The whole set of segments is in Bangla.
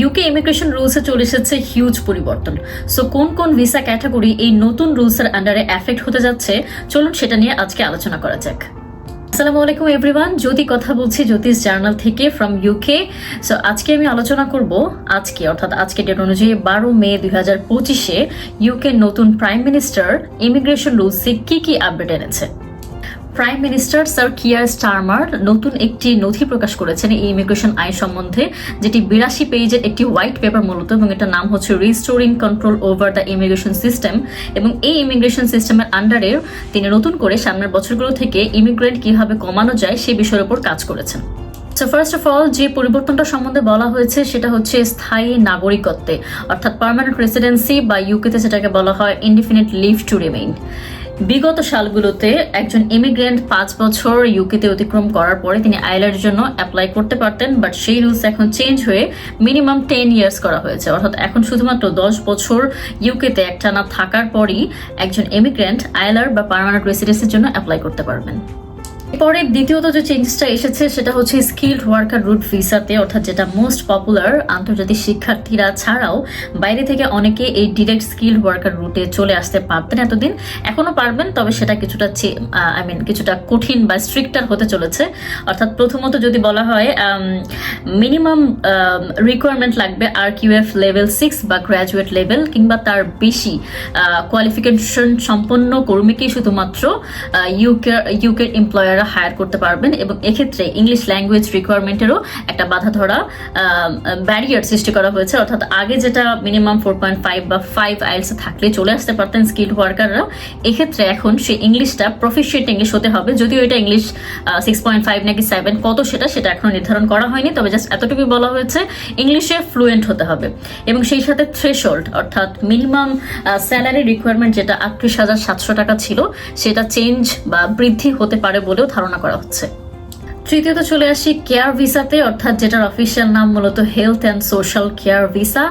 ইউকে ইমিগ্রেশন রুলসে চলে এসেছে হিউজ পরিবর্তন। সো কোন কোন ভিসা ক্যাটাগরি এই নতুন রুলসের আন্ডারে এফেক্ট হতে যাচ্ছে? চলুন সেটা নিয়ে আজকে আলোচনা করা যাক। আসসালামু আলাইকুম এভরিওয়ান জ্যোতি কথা বলছি জ্যোতিষ জার্নাল থেকে ফ্রম ইউকে সো আজকে আমি আলোচনা করব আজকে, অর্থাৎ আজকে ডেট অনুযায়ী বারো মে দুই হাজার পঁচিশে ইউকে নতুন প্রাইম মিনিস্টার ইমিগ্রেশন রুলসে কি কি আপডেট এনেছে। Prime minister sir Keir Starmer নতুন একটি নথি প্রকাশ করেছেন এই ইমিগ্রেশন আইন সম্বন্ধে, যেটি বিরাশি পেজের একটি হোয়াইট পেপার মূলত, এবং এটার নাম হচ্ছে restoring control over the immigration system এবং এই ইমিগ্রেশন সিস্টেমের আন্ডারে তিনি নতুন করে সামনের বছরগুলো থেকে ইমিগ্রেন্ট কীভাবে কমানো যায় সে বিষয়ের উপর কাজ করেছেন। সো ফার্স্ট অফ অল যে পরিবর্তনটা সম্বন্ধে বলা হয়েছে, সেটা হচ্ছে স্থায়ী নাগরিকত্বে, অর্থাৎ পার্মানেন্ট রেসিডেন্সি বা ইউকেতে যেটাকে বলা হয় ইনডিফিনিট লিভ টু রিমেইন বিগত সালগুলোতে একজন ইমিগ্রেন্ট পাঁচ বছর ইউকেতে অতিক্রম করার পরে তিনি আইলার জন্য অ্যাপ্লাই করতে পারতেন বাট সেই রুলস এখন চেঞ্জ হয়ে মিনিমাম টেন ইয়ার্স করা হয়েছে। অর্থাৎ এখন শুধুমাত্র দশ বছর ইউকেতে একটানা থাকার পরই একজন ইমিগ্রেন্ট আইলার বা পারমানেন্ট রেসিডেন্সের জন্য অ্যাপ্লাই করতে পারবেন। এরপরে দ্বিতীয়ত যে চেঞ্জটা এসেছে, সেটা হচ্ছে স্কিল্ড ওয়ার্কার রুট ভিসাতে অর্থাৎ যেটা মোস্ট পপুলার আন্তর্জাতিক শিক্ষার্থীরা ছাড়াও বাইরে থেকে অনেকে এই ডিরেক্ট স্কিল্ড ওয়ার্কার রুটে চলে আসতে পারতেন এতদিন। এখনও পারবেন, তবে সেটা কিছুটা আই মিন কিছুটা কঠিন বা স্ট্রিক্টার হতে চলেছে। অর্থাৎ প্রথমত যদি বলা হয় মিনিমাম রিকোয়ারমেন্ট লাগবে আর কিউএফ লেভেল সিক্স বা গ্র্যাজুয়েট লেভেল কিংবা তার বেশি কোয়ালিফিকেশন সম্পন্ন কর্মীকেই শুধুমাত্র ইউকে ইউকের এমপ্লয়াররা হায়ার করতে পারবেন এবং এক্ষেত্রে ইংলিশ ল্যাঙ্গুয়েজ রিকোয়ারমেন্টেরও একটা বাধা ধরা ব্যারিয়ার সৃষ্টি করা হয়েছে। অর্থাৎ আগে যেটা মিনিমাম ফোর পয়েন্ট ফাইভ বা ফাইভ আইলস থাকলে চলে আসতে পারতেন স্কিল্ড ওয়ার্কাররা এক্ষেত্রে এখন সেই ইংলিশটা প্রফিসিয়েন্ট ইংলিশ হতে হবে। যদিও এটা ইংলিশ সিক্স পয়েন্ট ফাইভ নাকি সেভেন কত সেটা সেটা এখনও নির্ধারণ করা হয়নি। তবে জাস্ট এতটুকু বলা হয়েছে ইংলিশে ফ্লুয়েন্ট হতে হবে। এবং সেই সাথে থ্রেশোল্ড অর্থাৎ মিনিমাম স্যালারি রিকোয়ারমেন্ট যেটা আটত্রিশ হাজার সাতশো টাকা ছিল, সেটা চেঞ্জ বা বৃদ্ধি হতে পারে বলেও ধারণা করা হচ্ছে। তৃতীয়ত চলে আসি কেয়ার ভিসাতে, অর্থাৎ যেটার অফিসিয়াল নাম মূলত health and social care visa.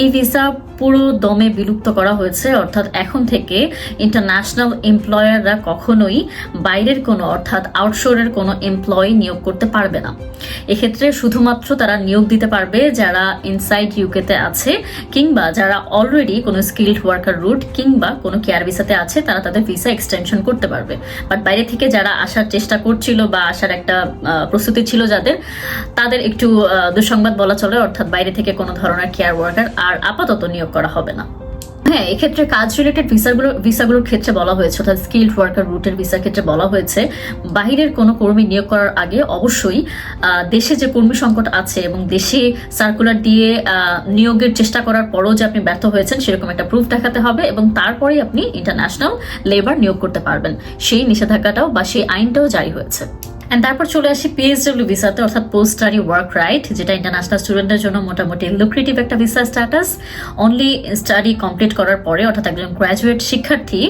এই ভিসা পুরো দমে বিলুপ্ত করা হয়েছে, অর্থাৎ এখন থেকে ইন্টারন্যাশনাল এমপ্লয়াররা কখনোই বাইরের কোনো, অর্থাৎ আউটসোরের কোনো এমপ্লয়ি নিয়োগ করতে পারবে না। এক্ষেত্রে শুধুমাত্র তারা নিয়োগ দিতে পারবে যারা ইনসাইড ইউকেতে আছে, কিংবা যারা অলরেডি কোনো স্কিল্ড ওয়ার্কার রুট, কিংবা কোনো কেয়ার ভিসাতে আছে, তারা তাদের ভিসা এক্সটেনশন করতে পারবে। বাট বাইরে থেকে যারা আসার চেষ্টা করছিল বা আসার একটা প্রস্তুতি ছিল যাদের, তাদের একটু দুঃসংবাদ বলা চলে, অর্থাৎ বাইরে থেকে কোনো ধরনের কেয়ার ওয়ার্কার আর আপাতত নিয়োগ করা হবে না। হ্যাঁ এক্ষেত্রে কাজ রিলেটেড ভিসাগুলো ভিসাগুলোর ক্ষেত্রে বলা হয়েছে, অর্থাৎ স্কিল্ড ওয়ার্কার রুটের ভিসার ক্ষেত্রে বলা হয়েছে, বাহিরের কোনো কর্মী নিয়োগ করার আগে অবশ্যই দেশে যে কর্মী সংকট আছে এবং দেশে সার্কুলার দিয়ে নিয়োগের চেষ্টা করার পরও যে আপনি ব্যর্থ হয়েছেন, সেরকম একটা প্রুফ দেখাতে হবে এবং তারপরেই আপনি ইন্টারন্যাশনাল লেবার নিয়োগ করতে পারবেন। সেই নিষেধাজ্ঞাটাও বা সেই আইনটাও জারি হয়েছে। অ্যান্ড তারপর চলে আসি পিএইচডব্লিউ ভিসাতে, অর্থাৎ পোস্ট স্টাডি ওয়ার্ক রাইট যেটা ইন্টারন্যাশনাল স্টুডেন্টের জন্য মোটামুটি লুক্রেটিভ একটা visa status only study complete করার পরে, অর্থাৎ একজন গ্র্যাজুয়েট শিক্ষার্থী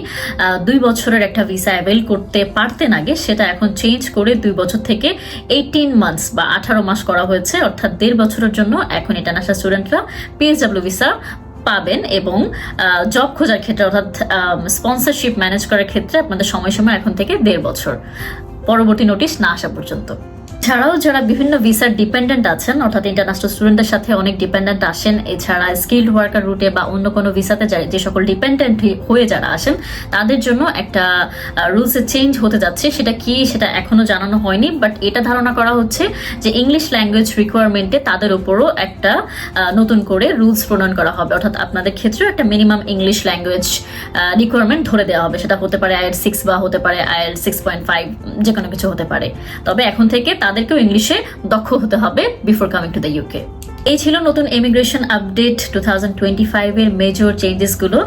দুই বছরের একটা ভিসা অ্যাভেল করতে পারতেন আগে, সেটা এখন চেঞ্জ করে দুই বছর থেকে এইটিন মান্থস বা আঠারো মাস করা হয়েছে, অর্থাৎ দেড় বছরের জন্য এখন ইন্টারন্যাশনাল স্টুডেন্টরা পিএইচডব্লিউ ভিসা পাবেন এবং জব খোঁজার ক্ষেত্রে, অর্থাৎ স্পন্সরশিপ ম্যানেজ করার ক্ষেত্রে আপনাদের সময়সীমা এখন থেকে দেড় বছর। পরবর্তী নোটিশ না আসা পর্যন্ত। এছাড়াও যারা বিভিন্ন ভিসার ডিপেন্ডেন্ট আছেন, অর্থাৎ ইন্টারন্যাশনাল স্টুডেন্টের সাথে অনেক ডিপেন্ডেন্ট আসেন, এছাড়া স্কিল্ড ওয়ার্কার রুটে বা অন্য কোনো ভিসাতে যে সকল ডিপেন্ডেন্ট হয়ে যারা আসেন, তাদের জন্য একটা রুলসে চেঞ্জ হতে যাচ্ছে। সেটা কি, সেটা এখনও জানানো হয়নি বাট এটা ধারণা করা হচ্ছে যে ইংলিশ ল্যাঙ্গুয়েজ রিকোয়ারমেন্টে তাদের উপরও একটা নতুন করে রুলস প্রণয়ন করা হবে। অর্থাৎ আপনাদের ক্ষেত্রেও একটা মিনিমাম ইংলিশ ল্যাঙ্গুয়েজ রিকোয়ারমেন্ট ধরে দেওয়া হবে। সেটা হতে পারে আয়ের সিক্স বা হতে পারে আয়ের সিক্স পয়েন্ট ফাইভ যে কোনো কিছু হতে পারে। তবে এখন থেকে তাদেরকেও ইংলিশে দক্ষ হতে হবে before coming to the UK এই ছিল নতুন immigration update two thousand twenty ফাইভের মেজর চেঞ্জেসগুলো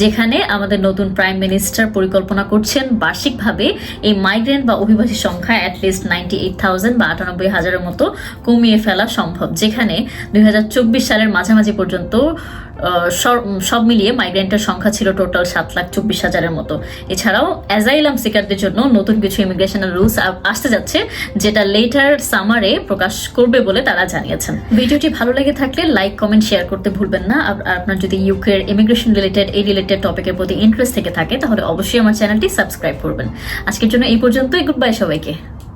যেখানে আমাদের নতুন প্রাইম মিনিস্টার পরিকল্পনা করছেন বার্ষিকভাবে এই মাইগ্রেন্ট বা অভিবাসী সংখ্যা অ্যাটলিস্ট নাইনটি এইট থাউজেন্ড বা আটানব্বই হাজারের মতো কমিয়ে ফেলা সম্ভব, যেখানে দুই সালের মাঝামাঝি পর্যন্ত সব মিলিয়ে মাইগ্রেন্টের সংখ্যা ছিল টোটাল সাত লাখ চব্বিশ হাজারের মতো। এছাড়াও অ্যাজাইলাম সিকারদের জন্য নতুন কিছু ইমিগ্রেশনের রুলস আসতে যাচ্ছে, যেটা লেটার সামারে প্রকাশ করবে বলে তারা জানিয়েছেন। ভিডিওটি ভালো লেগে থাকলে লাইক কমেন্ট শেয়ার করতে ভুলবেন না। আর আপনার যদি ইউকের ইমিগ্রেশন রিলেটেড এই রিলেটেড টপিকের প্রতি ইন্টারেস্ট থেকে থাকে, তাহলে অবশ্যই আমার চ্যানেলটি সাবস্ক্রাইব করবেন। আজকের জন্য এই পর্যন্তই। গুড বাই সবাইকে।